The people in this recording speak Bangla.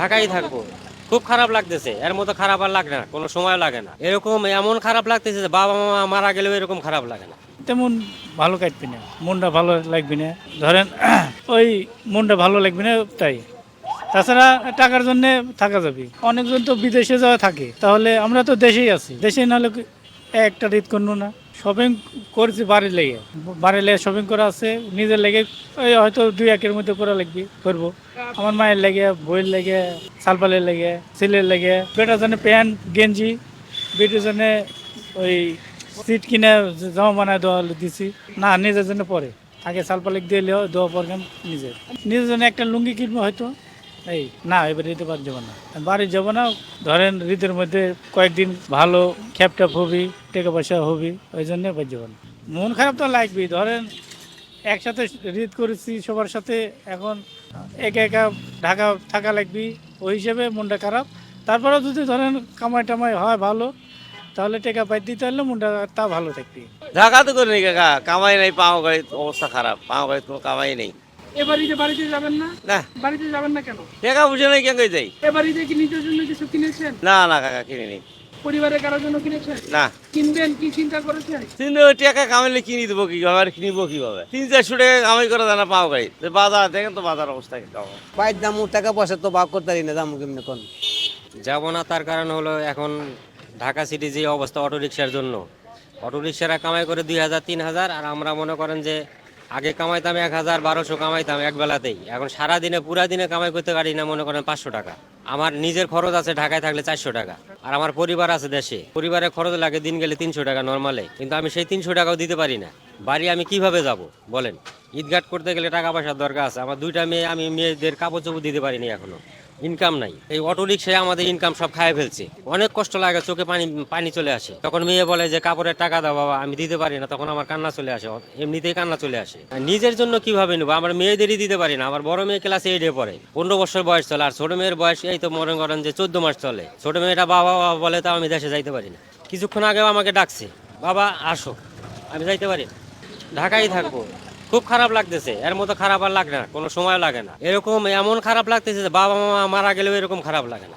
ঢাকাই থাকব। খুব খারাপ লাগতেছে। এর মতো খারাপ আর লাগে না, কোনো সময় লাগে না। এরকম এমন খারাপ লাগতেছে যে বাবা মা মারা গেলেও এরকম খারাপ লাগে না। তেমন ভালো কাটবি না, মনটা ভালো লাগবে না। ধরেন, ওই মনটা ভালো লাগবে না, তাই। তাছাড়া টাকার জন্য থাকা যাবে। অনেকজন তো বিদেশে যাওয়া থাকে। তাহলে আমরা তো দেশেই আছি। দেশে নাহলে একটা রিত করব না? শপিং করছি বাড়ির লেগে। বাড়ির লেগে শপিং করা আছে, নিজের লেগে হয়তো দুই একের মধ্যে করা লাগবে, করব। আমার মায়ের লেগে বইয়ের লেগে সালপালের লেগে, ছেলের লেগে, বেটার জন্য প্যান্ট, গেঞ্জি, বেটির জন্য ওই সিট কিনে জমা বানায় দেওয়া দিছি। না, নিজের জন্য পরে। আগে সালপালিক দিয়ে দেওয়া পর নিজের। নিজের জন্য একটা লুঙ্গি কিনবো হয়তো। এই, না, এবার দিতে পার যাব না। বাড়ি যাব না। ধরেন রীতের মধ্যে কয়েকদিন ভালো খ্যাপট্যাপ হবি টাকা পয়সা হবি ওই জন্য বাদ যাব না মন খারাপ তো লাগবে ধরেন একসাথে রিদ করেছি সবার সাথে এখন একা একা ঢাকা থাকা লাগবি ওই হিসেবে মনটা খারাপ। তারপরেও যদি ধরেন কামাই টামাই হয় ভালো তাহলে টাকা পাই দিতে পারলে মনটা তা ভালো থাকবি। ঢাকা তো করে নেই কাকা কামাই নাই পাও গাড়ি অবস্থা খারাপ পাও গাড়ি কোনো কামাই নেই। এবার ঈদে বাড়িতে যাবেন না? না। বাড়িতে যাবেন না কেন? টাকা বুঝে নাই কেন যাই? এবার ঈদে কি নিজের জন্য কিছু কিনেছেন? না না কাকা কিনে নেই পরিবারের কারোর জন্য কিনেছেন না। কিনবেন কি চিন্তা করেছেন? টাকা কামাইলে কিনে দেবো কীভাবে আর কিনবো কীভাবে? তিন চারশো টাকা কামাই করে দেয় না পাও বাজার দেখেন তো বাজার অবস্থা দাম টাকা পয়সা তো বাক করতে পারি না দাম কেমনি কোন যাব না তার কারণ হলো এখন ঢাকা সিটি যে অবস্থা অটো রিক্সার জন্য। অটো রিক্সারা কামাই করে দুই হাজার তিন হাজার আর আমরা মনে করেন যে আগে কামাইতাম এক হাজার বারোশো কামাইতাম এক বেলাতেই। এখন সারা দিনে পুরা দিনে কামাই করতে পারি না মনে করেন পাঁচশো টাকা। আমার নিজের খরচ আছে ঢাকায় থাকলে চারশো টাকা। আর আমার পরিবার আছে দেশে। পরিবারের খরচ লাগে দিন গেলে তিনশো টাকা নর্মালে কিন্তু আমি সেই তিনশো টাকাও দিতে পারি না। বাড়ি আমি কীভাবে যাব? বলেন। ঈদঘাট করতে গেলে টাকা পয়সার দরকার আছে। আমার দুইটা মেয়ে, আমি মেয়েদের কাপড় চোপড় দিতে পারিনি এখনও। ইনকাম নাই। এই অটো রিক্সায় আমাদের ইনকাম সব খায় ফেলছে। অনেক কষ্ট লাগে, চোখে পানি পানি চলে আসে। তখন মেয়ে বলে যে, কাপড়ের টাকা দাও বাবা, আমি দিতে পারি না। তখন আমার কান্না চলে আসে এমনিতেই কান্না চলে আসে। নিজের জন্য কীভাবে নেব? আমার মেয়েদেরই দিতে পারি না। আমার বড় মেয়ে ক্লাসে এইটে পড়ে। পনেরো বছর বয়স চলে, আর ছোট মেয়ের বয়স এই তো মনে করেন যে, চোদ্দ মাস চলে। ছোট মেয়েটা বাবা বাবা বলে, তাও আমি দেশে যাইতে পারি না। কিছুক্ষণ আগেও আমাকে ডাকছে, বাবা, আসো। আমি যাইতে পারি না। ঢাকায় থাকব। খুব খারাপ লাগতেছে। এর মতো খারাপ আর লাগে না, কোনো সময় লাগে না। এরকম এমন খারাপ লাগতেছে যে বাবা মা মারা গেলেও এরকম খারাপ লাগে না।